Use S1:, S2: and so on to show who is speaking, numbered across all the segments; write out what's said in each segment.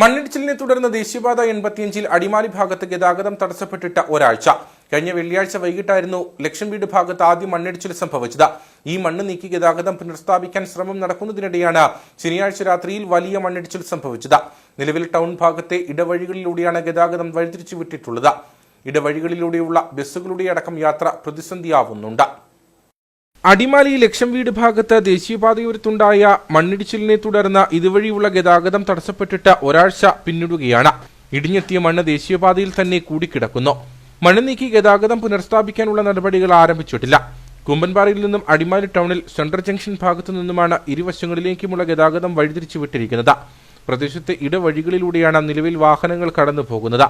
S1: മണ്ണിടിച്ചിലിനെ തുടർന്ന് ദേശീയപാത എൺപത്തിയഞ്ചിൽ അടിമാലി ഭാഗത്ത് ഗതാഗതം തടസ്സപ്പെട്ടിട്ട ഒരാഴ്ച. കഴിഞ്ഞ വെള്ളിയാഴ്ച വൈകിട്ടായിരുന്നു ലക്ഷം വീട് ഭാഗത്ത് ആദ്യം മണ്ണിടിച്ചിൽ സംഭവിച്ചത്. ഈ മണ്ണ് നീക്കി ഗതാഗതം പുനഃസ്ഥാപിക്കാൻ ശ്രമം നടക്കുന്നതിനിടെയാണ് ശനിയാഴ്ച രാത്രിയിൽ വലിയ മണ്ണിടിച്ചിൽ സംഭവിച്ചത്. നിലവിൽ ടൗൺ ഭാഗത്തെ ഇടവഴികളിലൂടെയാണ് ഗതാഗതം വഴിതിരിച്ചു വിട്ടിട്ടുള്ളത് ഇടവഴികളിലൂടെയുള്ള ബസ്സുകളുടെ അടക്കം യാത്ര പ്രതിസന്ധിയാവുന്നുണ്ട്. അടിമാലി ലക്ഷം വീട് ഭാഗത്ത് ദേശീയപാതയോരത്തുണ്ടായ മണ്ണിടിച്ചിലിനെ തുടർന്ന് ഇതുവഴിയുള്ള ഗതാഗതം തടസ്സപ്പെട്ടിട്ട് ഒരാഴ്ച പിന്നിടുകയാണ്. ഇടിഞ്ഞെത്തിയ മണ്ണ് ദേശീയപാതയിൽ തന്നെ കൂടിക്കിടക്കുന്നു. മണ്ണ് നീക്കി ഗതാഗതം പുനഃസ്ഥാപിക്കാനുള്ള നടപടികൾ ആരംഭിച്ചിട്ടില്ല. കുമ്പൻപാറയിൽ നിന്നും അടിമാലി ടൗണിൽ സെൻട്രൽ ജംഗ്ഷൻ ഭാഗത്തു നിന്നുമാണ് ഇരുവശങ്ങളിലേക്കുമുള്ള ഗതാഗതം വഴിതിരിച്ചു വിട്ടിരിക്കുന്നത് പ്രദേശത്തെ ഇടവഴികളിലൂടെയാണ് നിലവിൽ വാഹനങ്ങൾ കടന്നു പോകുന്നത്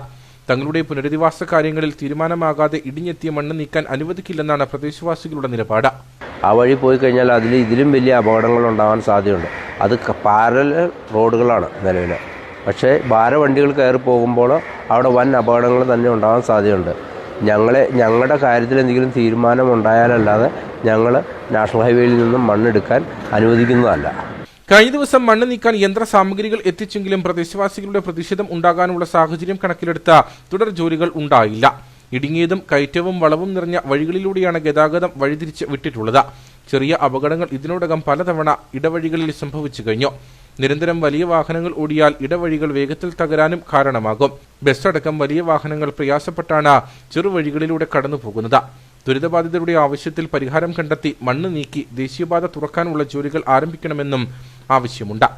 S1: തങ്ങളുടെ പുനരധിവാസ കാര്യങ്ങളിൽ തീരുമാനമാകാതെ ഇടിഞ്ഞെത്തിയ മണ്ണ് നീക്കാൻ അനുവദിക്കില്ലെന്നാണ് പ്രദേശവാസികളുടെ നിലപാട്.
S2: ആ വഴി പോയി കഴിഞ്ഞാൽ അതിൽ ഇതിലും വലിയ അപകടങ്ങൾ ഉണ്ടാകാൻ സാധ്യതയുണ്ട്. അത് പാരൽ റോഡുകളാണ് നിലവിൽ പക്ഷേ ഭാരവണ്ടികൾ കയറി പോകുമ്പോൾ അവിടെ വൻ അപകടങ്ങൾ തന്നെ ഉണ്ടാകാൻ സാധ്യതയുണ്ട്. ഞങ്ങളെ ഞങ്ങളുടെ കാര്യത്തിൽ എന്തെങ്കിലും തീരുമാനം ഉണ്ടായാലല്ലാതെ ഞങ്ങൾ നാഷണൽ ഹൈവേയിൽ നിന്നും മണ്ണെടുക്കാൻ അനുവദിക്കുന്നതല്ല.
S1: കഴിഞ്ഞ ദിവസം മണ്ണ് നീക്കാൻ യന്ത്ര സാമഗ്രികൾ എത്തിച്ചെങ്കിലും പ്രദേശവാസികളുടെ പ്രതിഷേധം ഉണ്ടാകാനുള്ള സാഹചര്യം കണക്കിലെടുത്ത തുടർ ജോലികൾ ഉണ്ടായില്ല. ഇടുങ്ങിയതും കയറ്റവും വളവും നിറഞ്ഞ വഴികളിലൂടെയാണ് ഗതാഗതം വഴിതിരിച്ച് വിട്ടിട്ടുള്ളത്. ചെറിയ അപകടങ്ങൾ ഇതിനോടകം പലതവണ ഇടവഴികളിൽ സംഭവിച്ചു കഴിഞ്ഞു. നിരന്തരം വലിയ വാഹനങ്ങൾ ഓടിയാൽ ഇടവഴികൾ വേഗത്തിൽ തകരാനും കാരണമാകും. ബസ് അടക്കം വലിയ വാഹനങ്ങൾ പ്രയാസപ്പെട്ടാണ് ചെറുവഴികളിലൂടെ കടന്നുപോകുന്നത്. ദുരിതബാധിതരുടെ ആവശ്യത്തിൽ പരിഹാരം കണ്ടെത്തി മണ്ണ് നീക്കി ദേശീയപാത തുറക്കാനുള്ള ജോലികൾ ആരംഭിക്കണമെന്നും ആവശ്യമുണ്ട്.